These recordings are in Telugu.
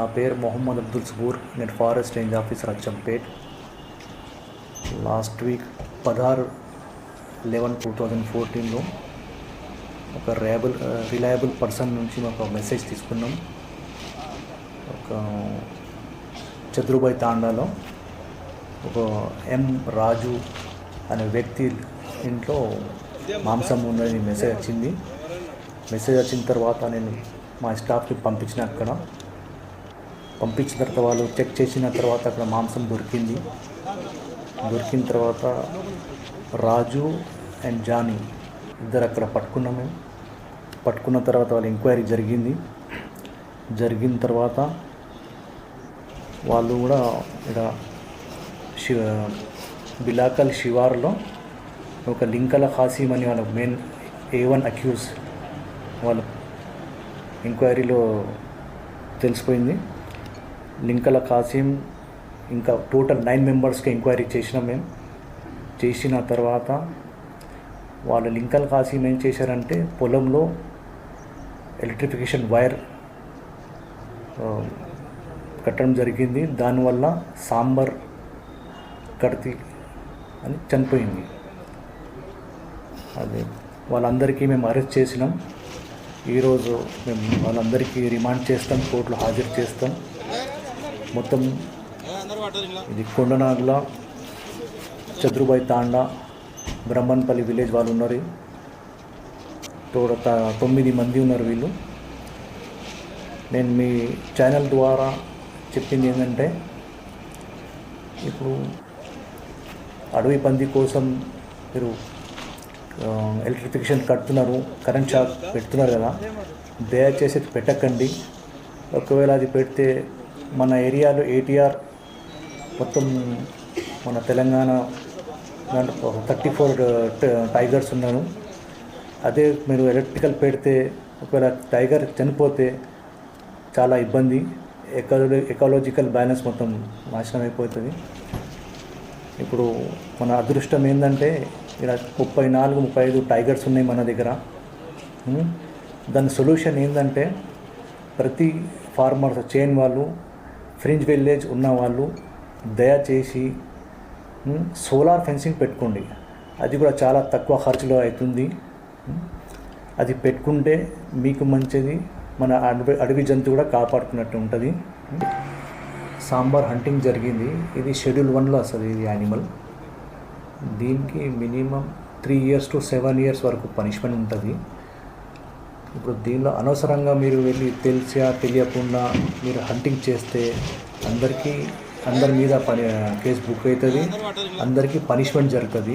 నా పేరు మొహమ్మద్ అబ్దుల్ సబూర్. నేను forest range officer Achampet. Last week పదహారు లెవెన్ టూ థౌజండ్ ఫోర్టీన్లో ఒక రేబుల్ రిలయబుల్ పర్సన్ నుంచి మాకు ఒక మెసేజ్ తీసుకున్నాం. ఒక చతురుబాయ్ తాండాలో ఒక ఎం రాజు అనే వ్యక్తి ఇంట్లో మాంసం ఉందని మెసేజ్ వచ్చింది. మెసేజ్ వచ్చిన తర్వాత నేను మా స్టాఫ్కి పంపించిన అక్కడ. పంపించిన తర్వాత వాళ్ళు చెక్ చేసిన తర్వాత అక్కడ మాంసం దొరికింది. దొరికిన తర్వాత రాజు అండ్ జానీ ఇద్దరు అక్కడ పట్టుకున్నాం మేము. పట్టుకున్న తర్వాత వాళ్ళ ఎంక్వైరీ జరిగింది. జరిగిన తర్వాత వాళ్ళు కూడా ఇక్కడ శివ బిలాకల్ శివార్లో ఒక లింకల ఖాసీం అని వాళ్ళ మెయిన్ ఏ వన్ అక్యూజ్ వాళ్ళు ఎంక్వైరీలో తెలిసిపోయింది. లింకల కాసిం ఇంకా టోటల్ నైన్ మెంబర్స్కి ఎంక్వైరీ చేసినాం మేము. చేసిన తర్వాత వాళ్ళ లింకల్ కాసిం ఏం చేశారంటే పొలంలో ఎలక్ట్రిఫికేషన్ వైర్ కట్టడం జరిగింది. దానివల్ల సాంబార్ కడితి అని చనిపోయింది. అదే వాళ్ళందరికీ మేము అరెస్ట్ చేసినాం. ఈరోజు మేము వాళ్ళందరికీ రిమాండ్ చేస్తాం కోర్టులో హాజరు చేస్తాం. మొత్తం ఇది కొండనాగుల చతురుబాయి తాండా బ్రహ్మన్పల్లి విలేజ్ వాళ్ళు ఉన్నారు. తొమ్మిది మంది ఉన్నారు వీళ్ళు. నేను మీ ఛానల్ ద్వారా చెప్పింది ఏంటంటే ఇప్పుడు అడవి పంది కోసం మీరు ఎలక్ట్రిఫికేషన్ కడుతున్నారు కరెంట్ షాక్ పెడుతున్నారు కదా. దయచేసి పెట్టకండి. ఒకవేళ అది పెడితే మన ఏరియాలో ఏటీఆర్ మొత్తం మన తెలంగాణ దాంట్లో థర్టీ ఫోర్ టైగర్స్ ఉన్నాను అదే మీరు ఎలక్ట్రికల్ పెడితే ఒకవేళ టైగర్ చనిపోతే చాలా ఇబ్బంది. ఎకాలో ఎకాలజికల్ బ్యాలెన్స్ మొత్తం నాశనం అయిపోతుంది. ఇప్పుడు మన అదృష్టం ఏంటంటే ఇలా ముప్పై నాలుగు ముప్పై ఐదు టైగర్స్ ఉన్నాయి మన దగ్గర. దాని సొల్యూషన్ ఏంటంటే ప్రతి ఫార్మర్స్ చైన్ వాళ్ళు ఫ్రింజ్ విలేజ్ ఉన్న వాళ్ళు దయచేసి సోలార్ ఫెన్సింగ్ పెట్టుకోండి. అది కూడా చాలా తక్కువ ఖర్చులో అవుతుంది. అది పెట్టుకుంటే మీకు మంచిది. మన అడవి అడవి జంతువు కూడా కాపాడుకున్నట్టు ఉంటుంది. సాంబార్ హంటింగ్ జరిగింది. ఇది షెడ్యూల్ వన్లో వస్తుంది ఇది యానిమల్. దీనికి minimum three years to seven years వరకు పనిష్మెంట్ ఉంటుంది. ఇప్పుడు దీనిలో అనవసరంగా మీరు వెళ్ళి తెలిసా తెలియకుండా మీరు హంటింగ్ చేస్తే అందరికీ అందరి మీద పని కేసు బుక్ అవుతుంది. అందరికీ పనిష్మెంట్ జరుగుతుంది.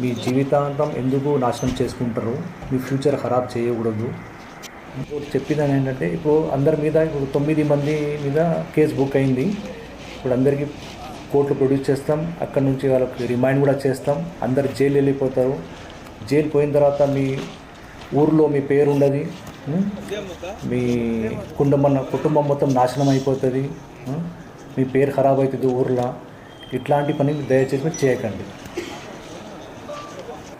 మీ జీవితాంతం ఎందుకు నాశనం చేసుకుంటారు? మీ ఫ్యూచర్ ఖరాబ్ చేయకూడదు. ఇప్పుడు చెప్పిదాని ఏంటంటే ఇప్పుడు అందరి మీద ఇప్పుడు తొమ్మిది మంది మీద కేసు బుక్ అయింది. ఇప్పుడు అందరికీ కోర్టు ప్రొడ్యూస్ చేస్తాం. అక్కడ నుంచి వాళ్ళకి రిమైండ్ కూడా చేస్తాం. అందరు జైలు వెళ్ళిపోతారు. జైలు పోయిన తర్వాత మీ ఊర్లో మీ పేరు ఉండదు మీ కుటుంబం కుటుంబం మొత్తం నాశనం అయిపోతుంది మీ పేరు ఖరాబ్ అవుతుంది ఊర్లో. ఇట్లాంటి పని దయచేసి మీరు చేయకండి.